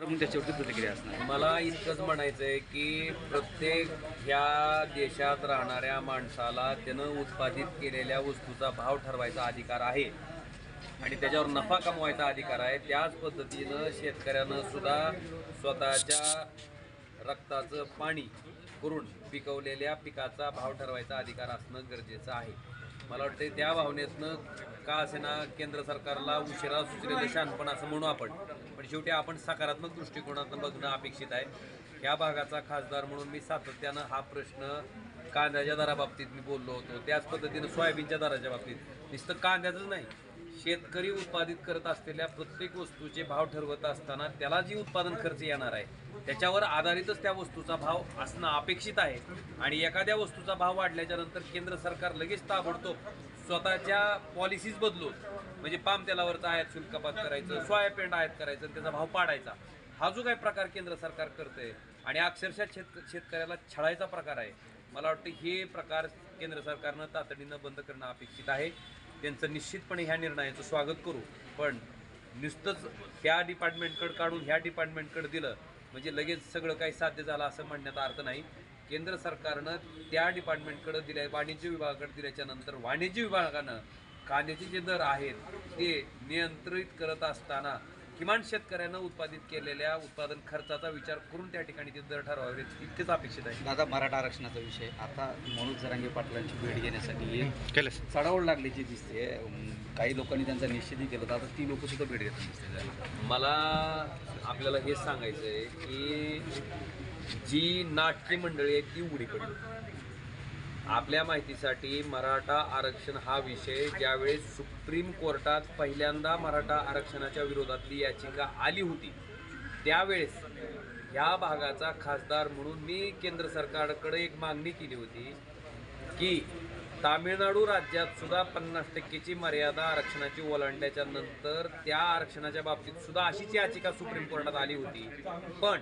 त्याच्यावरती प्रतिक्रिया असणार. मला इतकंच म्हणायचं आहे की प्रत्येक ह्या देशात राहणाऱ्या माणसाला त्यानं उत्पादित केलेल्या वस्तूचा भाव ठरवायचा अधिकार आहे. आणि त्याच्यावर नफा कमवायचा अधिकार आहे. त्याच पद्धतीनं शेतकऱ्यानं सुद्धा स्वतःच्या रक्ताचं पाणी करून पिकवलेल्या पिकाचा भाव ठरवायचा अधिकार असणं गरजेचं आहे. मला वाटतं त्या भावनेतनं का असेना केंद्र सरकारला उशिरा सुचलेलं शहाणपण असं म्हणू आपण. पण शेवटी आपण सकारात्मक दृष्टिकोनातून बघणं अपेक्षित आहे. या भागाचा खासदार म्हणून मी सातत्यानं हा प्रश्न कांद्याच्या दराबाबतीत मी बोललो होतो. त्याच पद्धतीनं सोयाबीनच्या दराच्या बाबतीत. नुसतं कांद्याचंच नाही शेतकरी उत्पादित करत असलेल्या प्रत्येक वस्तूचे भाव ठरवत असताना त्याला जी उत्पादन खर्च येणार आहे त्याच्यावर आधारितच त्या वस्तूचा भाव असणं अपेक्षित आहे. आणि एखाद्या वस्तूचा भाव वाढल्याच्या नंतर केंद्र सरकार लगेच ताबडतोब स्वतःच्या पॉलिसीज बदलून म्हणजे पाम तेलावरचं आयात शुल्क कपात करायचं सोयापेंड आयात करायचं आणि त्याचा भाव पाडायचा. हा जो काही प्रकार केंद्र सरकार करतंय आणि अक्षरशः शेत शेतकऱ्याला छळायचा प्रकार आहे मला वाटतं हे प्रकार केंद्र सरकारनं तातडीनं बंद करणं अपेक्षित आहे. त्यांचं निश्चितपणे ह्या निर्णयाचं स्वागत करू. पण नुसतंच ह्या डिपार्टमेंटकडे काढून ह्या डिपार्टमेंटकडे दिलं म्हणजे लगेच सगळं काही साध्य झालं असं म्हणण्याचा अर्थ नाही. केंद्र सरकारनं त्या डिपार्टमेंटकडे दिल्या वाणिज्य विभागाकडे दिल्याच्या नंतर वाणिज्य विभागानं कांद्याचे जे दर आहेत ते नियंत्रित करत असताना किमान शेतकऱ्यानं उत्पादित केलेल्या उत्पादन खर्चाचा विचार करून त्या ठिकाणी ते दर ठरवावे इतकेच अपेक्षित आहे. दादा मराठा आरक्षणाचा विषय. आता मनोज जरांगे पाटलांची भेट घेण्यासाठी केलं चढावड लागल्याची दिसते. काही लोकांनी त्यांचा निषेधही केला तर आता ती लोक सुद्धा भेट घेतात दिसते. मला आपल्याला हेच सांगायचं आहे की जी नाटकी मंडळी आहे ती उघडी पडली. आपल्या माहितीसाठी मराठा आरक्षण हा विषय ज्यावेळेस सुप्रीम कोर्टात पहिल्यांदा मराठा आरक्षणाच्या विरोधातली याचिका आली होती त्यावेळेस ह्या भागाचा खासदार म्हणून मी केंद्र सरकारकडे एक मागणी केली होती की तामिळनाडू राज्यात सुद्धा पन्नास टक्केची मर्यादा आरक्षणाची ओलांडल्याच्या नंतर त्या आरक्षणाच्या बाबतीत सुद्धा अशीच याचिका सुप्रीम कोर्टात आली होती. पण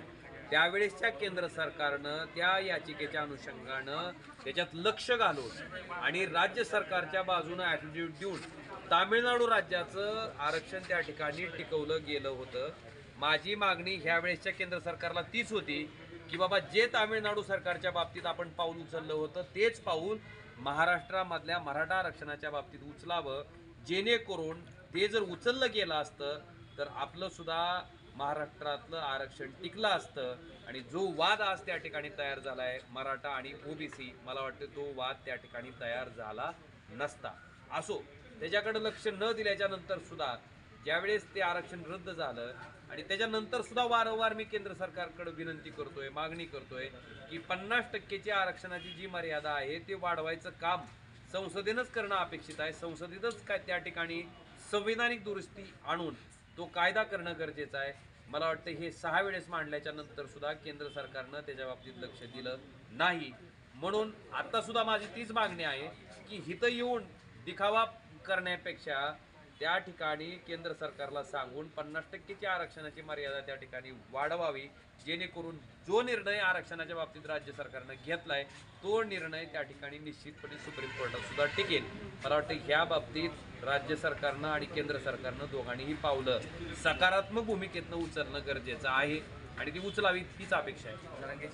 त्यावेळेसच्या केंद्र सरकारनं त्या याचिकेच्या अनुषंगानं त्याच्यात लक्ष घालून आणि राज्य सरकारच्या बाजूनं ॲटिट्यूड देऊन तामिळनाडू राज्याचं आरक्षण त्या ठिकाणी टिकवलं गेलं होतं. माझी मागणी ह्या वेळेसच्या केंद्र सरकारला तीच होती की बाबा जे तामिळनाडू सरकारच्या बाबतीत आपण पाऊल उचललं होतं तेच पाऊल महाराष्ट्रामधल्या मराठा आरक्षणाच्या बाबतीत उचलावं. जेणेकरून ते जर उचललं गेलं असतं तर आपलं सुद्धा महाराष्ट्रातलं आरक्षण टिकलं असतं आणि जो वाद आज त्या ठिकाणी तयार झाला आहे मराठा आणि ओबीसी मला वाटतं तो वाद त्या ठिकाणी तयार झाला नसता. असो त्याच्याकडे लक्ष न दिल्याच्या नंतर सुद्धा ज्यावेळेस ते आरक्षण रद्द झालं आणि त्याच्यानंतर सुद्धा वारंवार मी केंद्र सरकारकडे विनंती करतोय मागणी करतोय की पन्नास टक्केची आरक्षणाची जी मर्यादा आहे ते वाढवायचं काम संसदेनंच करणं अपेक्षित आहे. संसदेतच काय त्या ठिकाणी संविधानिक दुरुस्ती आणून तो कायदा करणं गरजेचं आहे. मला वाटतं हे सहा वेळेस मांडल्याच्या नंतर सुद्धा केंद्र सरकारनं त्याच्या बाबतीत लक्ष दिलं नाही. म्हणून आता सुद्धा माझी तीच मागणी आहे की हिथं येऊन दिखावा करण्यापेक्षा त्या ठिकाणी केंद्र सरकारला सांगून पन्नास टक्केची आरक्षणाची मर्यादा त्या ठिकाणी वाढवावी जेणेकरून जो निर्णय आरक्षणाच्या बाबतीत राज्य सरकारनं घेतलाय तो निर्णय त्या ठिकाणी निश्चितपणे सुप्रीम कोर्टात सुद्धा टिकेल. मला वाटतं ह्या बाबतीत राज्य सरकारनं आणि केंद्र सरकारनं दोघांनीही पावलं. सकारात्मक भूमिकेतनं उचलणं गरजेचं आहे आणि ती उचलावी तीच अपेक्षा आहे.